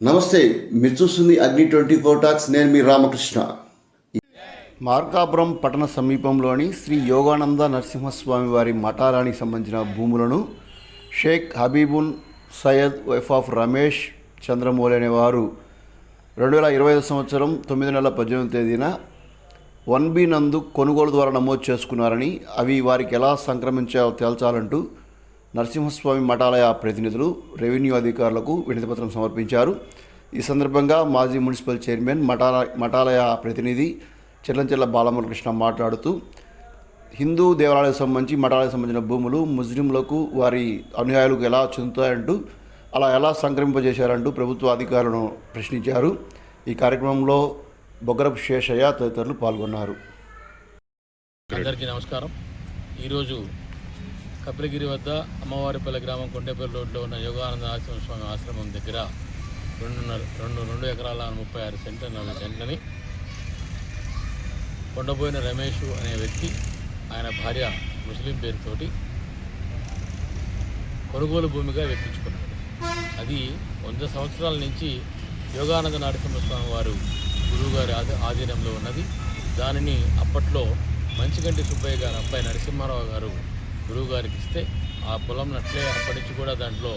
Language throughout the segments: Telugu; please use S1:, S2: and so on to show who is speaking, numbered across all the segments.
S1: నమస్తే మీరు చూస్తుంది అగ్ని ట్వంటీ ఫోర్ టాక్స్ నేను మీ రామకృష్ణ. మార్కాపురం పట్టణ సమీపంలోని శ్రీ యోగానంద నరసింహస్వామి వారి మఠాలానికి సంబంధించిన భూములను షేక్ హబీబున్ సయ్యద్ వైఫ్ ఆఫ్ రమేష్ చంద్రమౌళి అనేవారు రెండు వేల ఇరవై ఐదు సంవత్సరం తొమ్మిది నెలల పద్దెనిమిది తేదీన వన్ బి నందు కొనుగోలు ద్వారా నమోదు చేసుకున్నారని అవి వారికి ఎలా సంక్రమించాయో తేల్చాలంటూ నరసింహస్వామి మఠాలయ ప్రతినిధులు రెవెన్యూ అధికారులకు వినతిపత్రం సమర్పించారు. ఈ సందర్భంగా మాజీ మున్సిపల్ చైర్మన్ మఠాల మఠాలయ ప్రతినిధి చెల్లంచెల్ల బాలమురకృష్ణ మాట్లాడుతూ హిందూ దేవాలయాలకు సంబంధించి మఠాలకు సంబంధించిన భూములు ముస్లింలకు వారి అనుయాయులకు ఎలా చెందుతాయంటూ అలా ఎలా సంక్రమింపజేశారంటూ ప్రభుత్వ అధికారులను ప్రశ్నించారు. ఈ కార్యక్రమంలో బొగ్గరపు శేషయ్య తదితరులు పాల్గొన్నారు.
S2: అందరికీ నమస్కారం. ఈరోజు కపిలగిరి వద్ద అమ్మవారిపల్లి గ్రామం కొండపల్లి రోడ్లో ఉన్న యోగానంద ఆశ్రమ స్వామి ఆశ్రమం దగ్గర రెండున్నర రెండు రెండు ఎకరాల ముప్పై ఆరు సెంట్ల నలభై సెంట్లని కొండపోయిన రమేష్ అనే వ్యక్తి ఆయన భార్య ముస్లిం పేరుతోటి కొనుగోలు భూమిగా వెక్కించుకున్నాడు. అది వంద సంవత్సరాల నుంచి యోగానంద నరసింహస్వామి వారు గురువుగారి ఆధీ ఆధీనంలో ఉన్నది. దానిని అప్పట్లో మంచిగంటి సుబ్బయ్య గారు అబ్బాయి నరసింహారావు గారు గురువు గారికి ఇస్తే ఆ పొలం నట్లే అప్పటి నుంచి కూడా దాంట్లో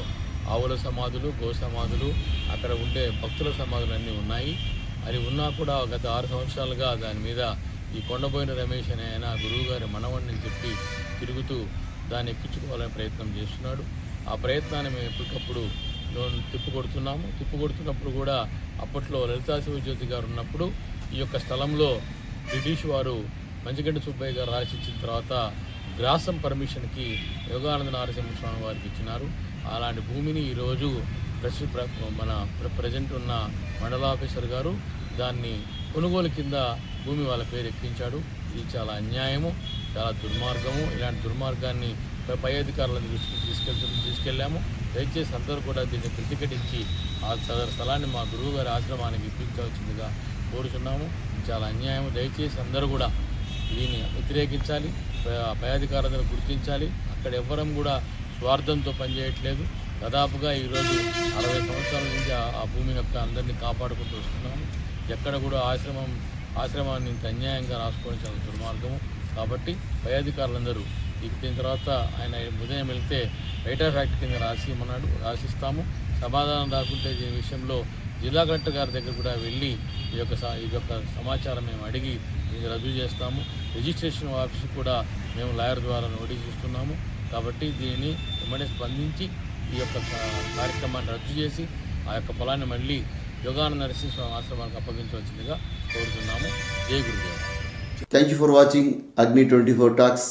S2: ఆవుల సమాధులు గో సమాధులు అక్కడ ఉండే భక్తుల సమాధులు అన్నీ ఉన్నాయి. అది ఉన్నా కూడా గత ఆరు సంవత్సరాలుగా దాని మీద ఈ కొండబోయిన రమేష్ అనే ఆయన గురువుగారి మనవణ్ణి చెప్పి తిరుగుతూ దాన్ని ఎక్కించుకోవాలని ప్రయత్నం చేస్తున్నాడు. ఆ ప్రయత్నాన్ని మేము ఎప్పటికప్పుడు తిప్పు కొడుతున్నాము తిప్పు తిప్పుకొడుతున్నప్పుడు కూడా అప్పట్లో లలితా శివజ్యోతి గారు ఉన్నప్పుడు ఈ యొక్క స్థలంలో బ్రిటిష్ వారు మంచిగడ్డ సుబ్బయ్య గారు రాసిచ్చిన తర్వాత గ్రాసం పర్మిషన్కి యోగానంద నరసింహస్వామి వారికి ఇచ్చినారు. అలాంటి భూమిని ఈరోజు ప్రస్తుత మన ప్రజెంట్ ఉన్న మండల ఆఫీసర్ గారు దాన్ని కొనుగోలు కింద భూమి వాళ్ళ పేరు ఎక్కించాడు. ఇది చాలా అన్యాయము చాలా దుర్మార్గము. ఇలాంటి దుర్మార్గాన్ని పై- అధికారులను దృష్టికి తీసుకెళ్తు తీసుకెళ్ళాము. దయచేసి అందరూ కూడా దీన్ని ప్రతిఘటించి ఆ సదరు స్థలాన్ని మా గురువు గారి ఆశ్రమానికి ఇప్పించవలసిందిగా కోరుచున్నాము. చాలా అన్యాయం దయచేసి అందరూ కూడా దీన్ని వ్యతిరేకించాలి. పై- గుర్తించాలి. అక్కడ ఎవ్వరం కూడా స్వార్థంతో పనిచేయట్లేదు. దాదాపుగా ఈరోజు అరవై సంవత్సరాల నుంచి ఆ- భూమి యొక్క అందరినీ కాపాడుకుంటూ వస్తున్నాము. ఎక్కడ కూడా ఆశ్రమం ఆశ్రమాన్ని ఇంత అన్యాయంగా రాసుకోవడం చాలా దుర్మార్గము. కాబట్టి పై అధికారులందరూ ఇక దీని తర్వాత ఆయన ఉదయం వెళ్తే రైటర్ ఫ్యాక్ట్ కింద రాసి ఇమ్మన్నాడు రాసిస్తాము. సమాధానం రాకుంటే దీని విషయంలో జిల్లా కలెక్టర్ గారి దగ్గర కూడా వెళ్ళి ఈ యొక్క ఈ యొక్క సమాచారం మేము అడిగి ఇది రద్దు చేస్తాము. రిజిస్ట్రేషన్ ఆఫీస్ కూడా మేము లాయర్ ద్వారా నోటీస్ ఇస్తున్నాము. కాబట్టి దీనిని వెంటనే స్పందించి ఈ యొక్క కార్యక్రమాన్ని రద్దు చేసి ఆ యొక్క పొలాన్ని మళ్ళీ యోగానంద నరసింహస్వామి ఆశ్రమానికి అప్పగించవలసిందిగా కోరుతున్నాము. Jai Gurudev.
S1: Thank you for watching Agni twenty four talks